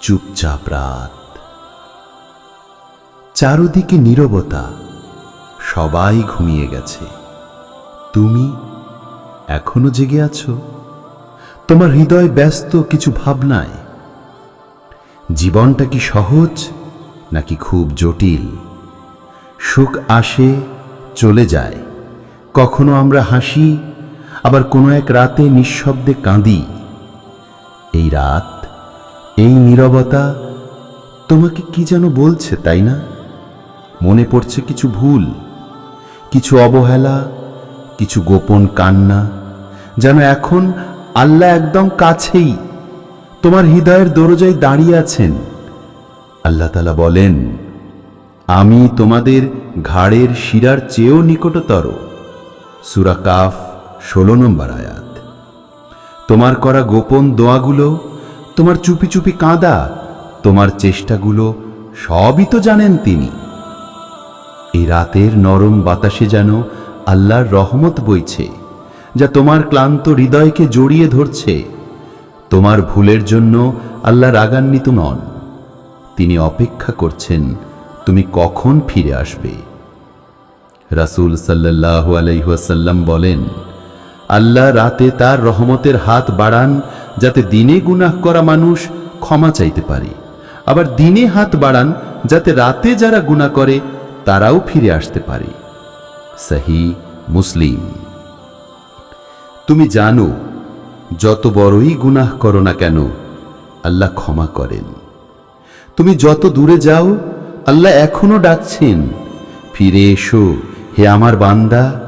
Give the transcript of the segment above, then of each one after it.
চুপচাপ রাত। চারদিকে নীরবতা, সবাই ঘুমিয়ে গেছে। তুমি এখনও জেগে আছো? তোমার হৃদয় ব্যস্ত কিছু ভাবনায়? জীবনটা কি সহজ, নাকি খুব জটিল? সুখ আসে, চলে যায়। কখনো আমরা হাসি, আবার কোনো এক রাতে নিঃশব্দে কাঁদি। এই রাত এই নীরবতা তোমাকে কি যেন বলছে, তাই না? মনে পড়ছে কিছু ভুল, কিছু অবহেলা, কিছু গোপন কান্না, যেন এখন আল্লাহ একদম কাছেই তোমার হৃদয়ের দরজায় দাঁড়িয়ে আছেন। আল্লাহ তালা বলেন, আমি তোমাদের ঘাড়ের শিরার চেয়েও নিকটতর। সুরা কাফ, ষোলো নম্বর আয়াত। তোমার করা গোপন দোয়াগুলো তোমার চুপি চুপি কাঁদা, তোমার চেষ্টাগুলো সবই তো জানেন তিনি। এই রাতের নরম বাতাসে যেন আল্লাহর রহমত বইছে, যা তোমার ক্লান্ত হৃদয়কে জড়িয়ে ধরছে। তোমার ভুলের জন্য আল্লাহ রাগান্বিত নন। তিনি অপেক্ষা করছেন, তুমি কখন ফিরে আসবে? রাসূল সাল্লাল্লাহু আলাইহাসাল্লাম বলেন, আল্লাহ রাতে তার রহমতের হাত বাড়ান যাতে দিনে গুনাহ করা মানুষ ক্ষমা চাইতে পারে। আবার দিনে হাত বাড়ান যাতে রাতে যারা গুনাহ করে, তারাও ফিরে আসতে পারে। সাহি মুসলিম। তুমি জানো, যত বড়ই গুনাহ করো না কেন, আল্লাহ ক্ষমা করেন। তুমি যত দূরে যাও, আল্লাহ এখনও ডাকছেন, ফিরে এসো, হে আমার বান্দা।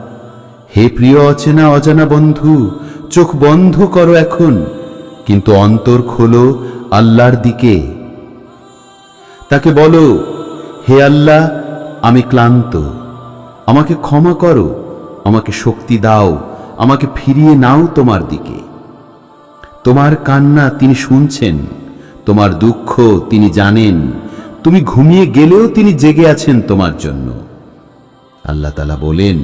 হে প্রিয় অচেনা অজানা বন্ধু, চোখ বন্ধ করো এখন। কিন্তু অন্তর খোলো আল্লাহর দিকে। তাকে বলো, হে আল্লাহ, আমি ক্লান্ত। আমাকে ক্ষমা করো, আমাকে শক্তি দাও, আমাকে ফিরিয়ে নাও তোমার দিকে। তোমার কান্না তিনি শুনছেন, তোমার দুঃখ তিনি জানেন, তুমি ঘুমিয়ে গেলেও তিনি জেগে আছেন তোমার জন্য। আল্লাহ তালা বলেন,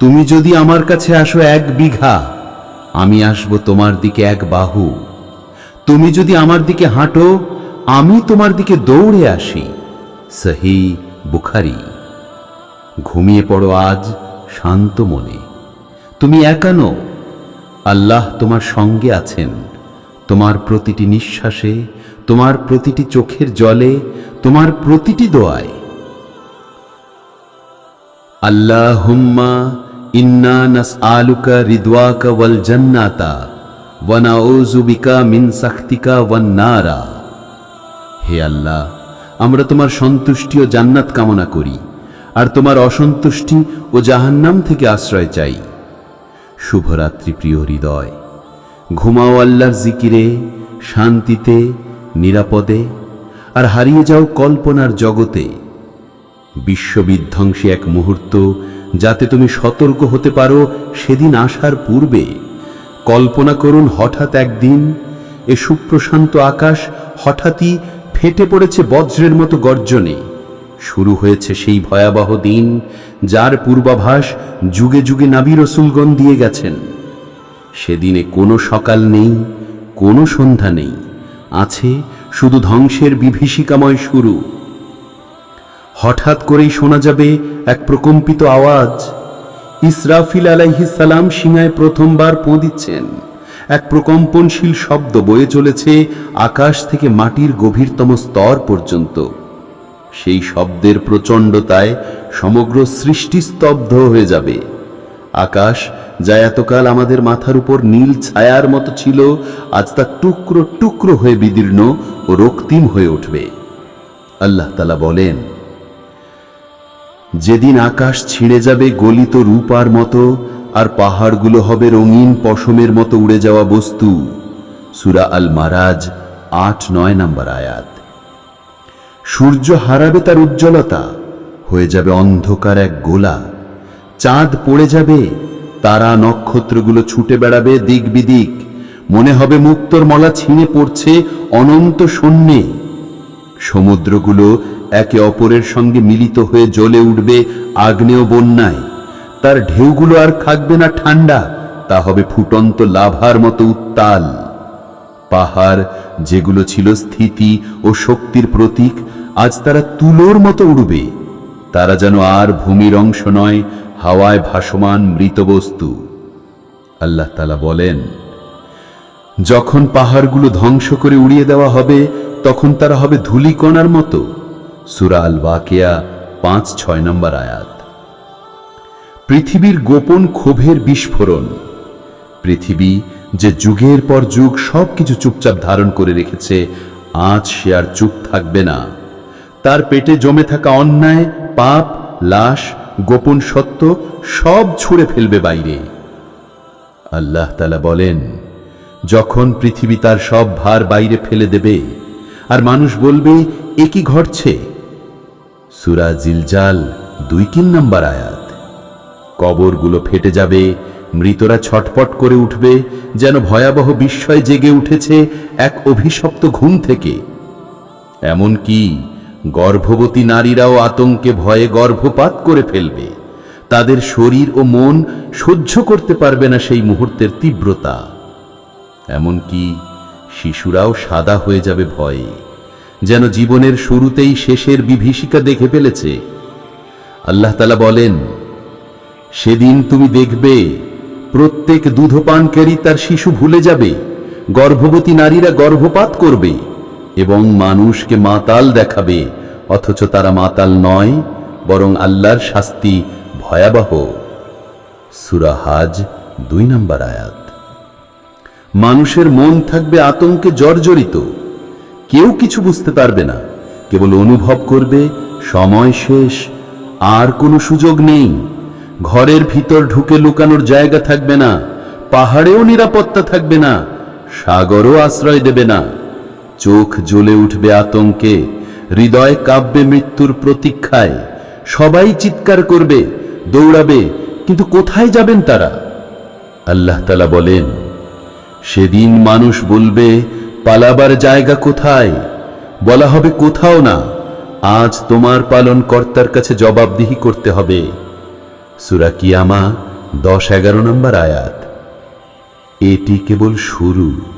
তুমি যদি আমার কাছে আসো এক বিঘা আমি আসব তোমার দিকে এক বাহু। তুমি যদি আমার দিকে হাঁটো, আমি তোমার দিকে দৌড়ে আসি। সহি বুখারি। ঘুমিয়ে পড়ো আজ শান্ত মনে। তুমি একানো আল্লাহ তোমার সঙ্গে আছেন। তোমার প্রতিটি নিঃশ্বাসে, তোমার প্রতিটি চোখের জলে, তোমার প্রতিটি দোয়ায়। আল্লাহ হুম্মা ইন্না নাস আলুকা রিদওয়াকা ওয়াল জান্নাতা ওয়ানাউজুবিকা মিন সাখতিকা ওয়ান নারা। হে আল্লাহ, আমরা তোমার সন্তুষ্টি ও জান্নাত কামনা করি, আর তোমার অসন্তুষ্টি ও জাহান্নাম থেকে আশ্রয় চাই। শুভরাত্রি প্রিয় হৃদয়, ঘুমাও আল্লাহর জিকিরে, শান্তিতে, নিরাপদে, আর হারিয়ে যাও কল্পনার জগতে। বিশ্ববিধ্বংসী এক মুহূর্ত যাতে তুমি সতর্ক হতে পারো সেদিন আসার পূর্বে। কল্পনা করুন হঠাৎ একদিন এ সুপ্রশান্ত আকাশ হঠাৎই ফেটে পড়েছে বজ্রের মতো গর্জনে। শুরু হয়েছে সেই ভয়াবহ দিন যার পূর্বাভাস যুগে যুগে নাবি রসুলগণ দিয়ে গেছেন। সেদিনে কোনো সকাল নেই, কোনো সন্ধ্যা নেই। আছে শুধু ধ্বংসের বিভীষিকাময় শুরু। হঠাৎ করেই শোনা যাবে এক প্রকম্পিত আওয়াজ। ইসরাফিল আলাইহিসালাম সিংহায় প্রথমবার পো দিচ্ছেন। এক প্রকম্পনশীল শব্দ বয়ে চলেছে আকাশ থেকে মাটির গভীরতম স্তর পর্যন্ত। সেই শব্দের প্রচণ্ডতায় সমগ্র সৃষ্টি স্তব্ধ হয়ে যাবে। আকাশ, যা এতকাল আমাদের মাথার উপর নীল ছায়ার মতো ছিল, আজ তা টুকরো টুকরো হয়ে বিদীর্ণ ও রক্তিম হয়ে উঠবে। আল্লাহ তালা বলেন যেদিন আকাশ ছিঁড়ে যাবে গলিত রূপার মতো, আর পাহাড়গুলো হবে রঙিন পশমের মতো উড়ে যাওয়া বস্তু। সুরা আল মারাজ আট, নয় নম্বর আয়াত। সূর্য হারাবে তার উজ্জ্বলতা, হয়ে যাবে অন্ধকার এক গোলা। চাঁদ পড়ে যাবে, তারা নক্ষত্রগুলো ছুটে বেড়াবে দিক বিদিক। মনে হবে মুক্তর মলা ছিঁড়ে পড়ছে অনন্ত শূন্যে। সমুদ্রগুলো একে অপরের সঙ্গে মিলিত হয়ে জ্বলে উঠবে আগ্নেয় বন্যায়। তার ঢেউগুলো আর থাকবে না ঠান্ডা, তা হবে ফুটন্ত লাভার মতো উত্তাল। পাহাড়, যেগুলো ছিল স্থিতি ও শক্তির প্রতীক, আজ তারা তুলোর মতো উড়বে। তারা যেন আর ভূমির অংশ নয়, হাওয়ায় ভাসমান মৃত বস্তু। আল্লাহ তালা বলেন, যখন পাহাড়গুলো ধ্বংস করে উড়িয়ে দেওয়া হবে, তখন তারা হবে ধূলিকণার মতো। সুরা আল ওয়াকিয়া পাঁচ, ছয় নম্বর আয়াত। পৃথিবীর গোপন ক্ষোভের বিস্ফোরণ। পৃথিবী যে যুগের পর যুগ সবকিছু চুপচাপ ধারণ করে রেখেছে, আজ সে আর চুপ থাকবে না। তার পেটে জমে থাকা অন্যায়, পাপ, লাশ, গোপন সত্য সব ছুঁড়ে ফেলবে বাইরে। আল্লাহ তালা বলেন, যখন পৃথিবী তার সব ভার বাইরে ফেলে দেবে, আর মানুষ বলবে, এ কি ঘটছে? সুরা জিলজাল দুই তিন নম্বর আয়াত। কবরগুলো ফেটে যাবে, মৃতরা ছটপট করে উঠবে, যেন ভয়াবহ বিস্ময় জেগে উঠেছে এক অভিশপ্ত ঘুম থেকে। এমনকি গর্ভবতী নারীরাও আতঙ্কে ভয়ে গর্ভপাত করে ফেলবে। তাদের শরীর ও মন সহ্য করতে পারবে না সেই মুহূর্তের তীব্রতা। এমনকি শিশুরাও সাদা হয়ে যাবে ভয়ে। যেন জীবনের শুরুতেই শেষের বিভীষিকা দেখে ফেলেছে। আল্লাহ তালা বলেন, সেদিন তুমি দেখবে, প্রত্যেক দুধপানকারী তার শিশু ভুলে যাবে, গর্ভবতী নারীরা গর্ভপাত করবে এবং মানুষকে মাতাল দেখাবে, অথচ তারা মাতাল নয়, বরং আল্লাহর শাস্তি ভয়াবহ। সুরাহাজ দুই নম্বর আয়াত। মানুষের মন থাকবে আতঙ্কে জর্জরিত। কেউ কিছু বুঝতে পারবে না। কেবল অনুভব করবে, সময় শেষ, আর কোনো সুযোগ নেই। ঘরের ভিতর ঢুকে লুকানোর জায়গা থাকবে না, পাহাড়েও নিরাপত্তা থাকবে না, সাগরও আশ্রয় দেবে না। চোখ জ্বলে উঠবে আতঙ্কে, হৃদয় কাব্যে মৃত্যুর প্রতীক্ষায়। সবাই চিৎকার করবে, দৌড়াবে, কিন্তু কোথায় যাবেন তারা? আল্লাহ তালা বলেন, সেদিন মানুষ বলবে পালাবার জায়গা কোথায়? বলা হবে কোথাও না। আজ তোমার পালন কর্তার কাছে জবাবদিহি করতে হবে। সুরা কিয়ামা, দশ এগারো নম্বর আয়াত। এটি কেবল শুরু।